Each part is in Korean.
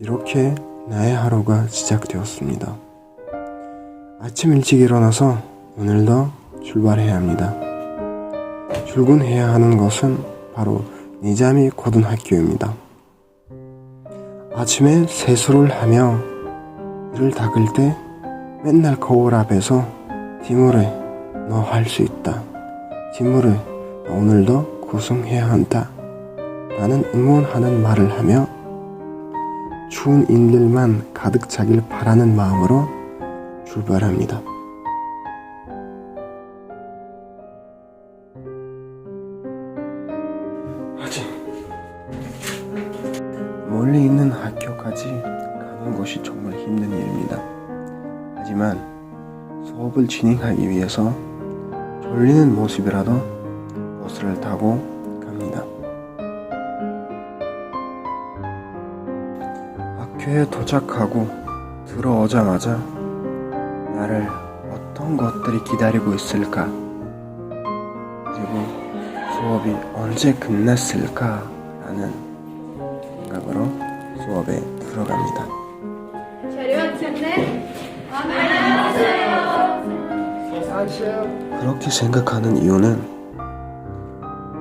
이렇게 나의 하루가 시작되었습니다. 아침 일찍 일어나서 오늘도 출발해야 합니다. 출근해야 하는 것은 바로 니자미 고등학교입니다. 아침에 세수를 하며 이를 닦을 때 맨날 거울 앞에서 디무레 너 할 수 있다. 디무레 너 오늘도 고생해야 한다. 라는 응원하는 말을 하며 추운 일들만 가득 차길 바라는 마음으로 출발합니다. 아직 멀리 있는 학교까지 가는 것이 정말 힘든 일입니다. 하지만 수업을 진행하기 위해서 졸리는 모습이라도 버스를 타고 갑니다. 학교에 도착하고 들어오자마자 나를 어떤 것들이 기다리고 있을까? 그리고 수업이 언제 끝났을까? 라는 생각으로 수업에 들어갑니다. 그렇게 생각하는 이유는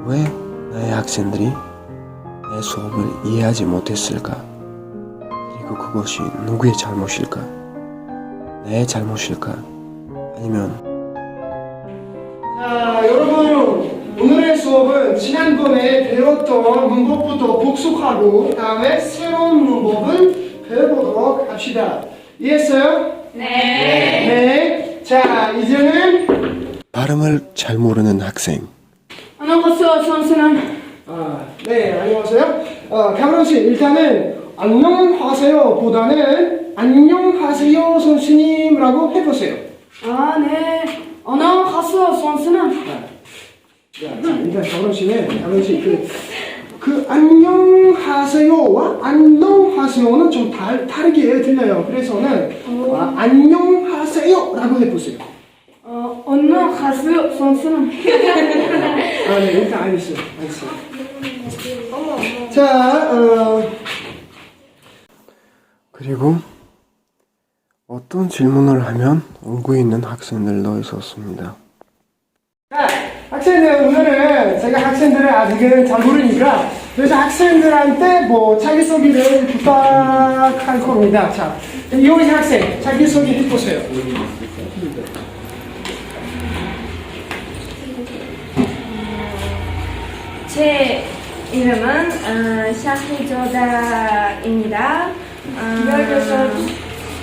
왜 나의 학생들이 내 수업을 이해하지 못했을까? 그리고 그것이 누구의 잘못일까? 나의 잘못일까? 아니면 자, 여러분 오늘의 수업은 지난번에 배웠던 문법부터 복습하고 다음에 새로운 문법을 배워보도록 합시다. 이해했어요? 네. 네. 자, 이제는 발음을 잘 모르는 학생 안녕하세요, 선생님. 아, 네, 안녕하세요. 어, 가브론 씨, 일단은 안녕하세요 보다는 안녕하세요 선생님이라고 해보세요. 아, 네. 안녕하세요, 선생님. 자, 자, 일단 가브론 씨는 가브론 씨 그, 그 안녕하세요와 안녕하세요는 좀 달, 다르게 들려요. 그래서는 아, 안녕하세요라고 해보세요. 어, 안녕하세요, 선생님. 아, 네, 일단 알겠어요. 알겠어요. 자, 어, 그리고 어떤 질문을 하면 울고 있는 학생들도 있었습니다. 자, 학생들 오늘은 제가 학생들을 아직은 잘 모르니까 그래서 학생들한테 뭐 자기소개를 부탁할 겁니다. 자, 이호희 학생 자기소개 해보세요. 제 이름은 어, 샤히조다입니다. 어,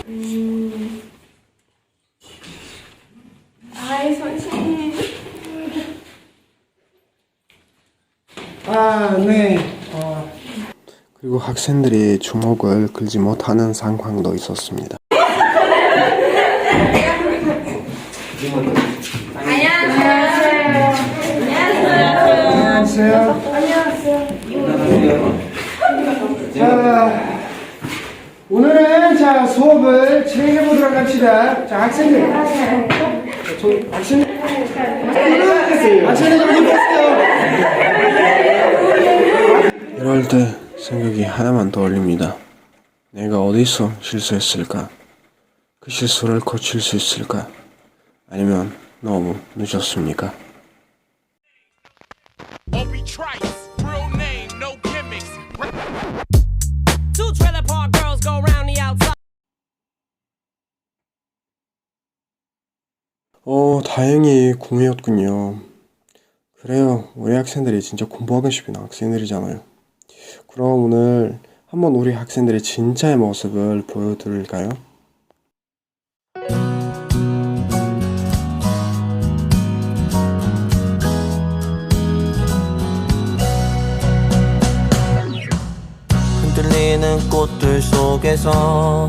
음, 아이 선생님. 아, 네. 어, 그리고 학생들이 주목을 끌지 못하는 상황도 있었습니다. 안녕하세요. 자, 오늘은 자 수업을 진행해 보도록 합시다. 자, 학생들. 저, 학생들. 학생들 좀. 이럴 때 생각이 하나만 떠올립니다. 내가 어디서 실수했을까? 그 실수를 고칠 수 있을까? 아니면 너무 늦었습니까? 어, 다행히 공이었군요. 그래요. 우리 학생들이 진짜 공부하고 싶은 학생들이잖아요. 그럼 오늘 한번 우리 학생들의 진짜의 모습을 보여드릴까요? 흔들리는 꽃들 속에서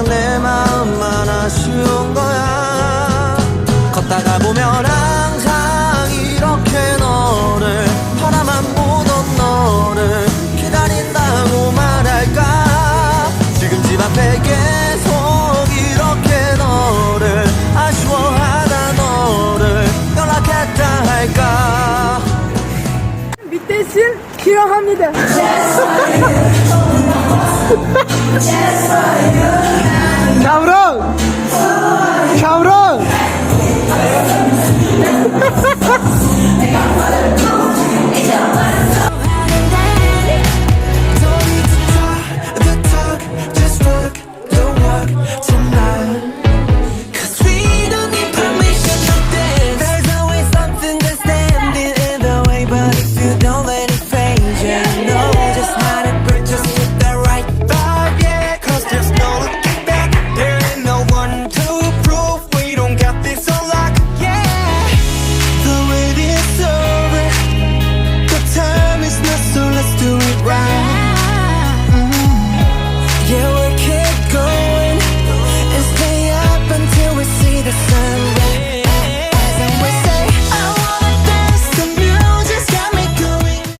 그냥 내 마음만 아쉬운 거야. 걷다가 보면 항상 이렇게 너를 바라만 보던 너를 기다린다고 말할까? 지금 집 앞에 계속 이렇게 너를 아쉬워하다 너를 연락했다 할까? 밑대신 기여합니다. Cabrón.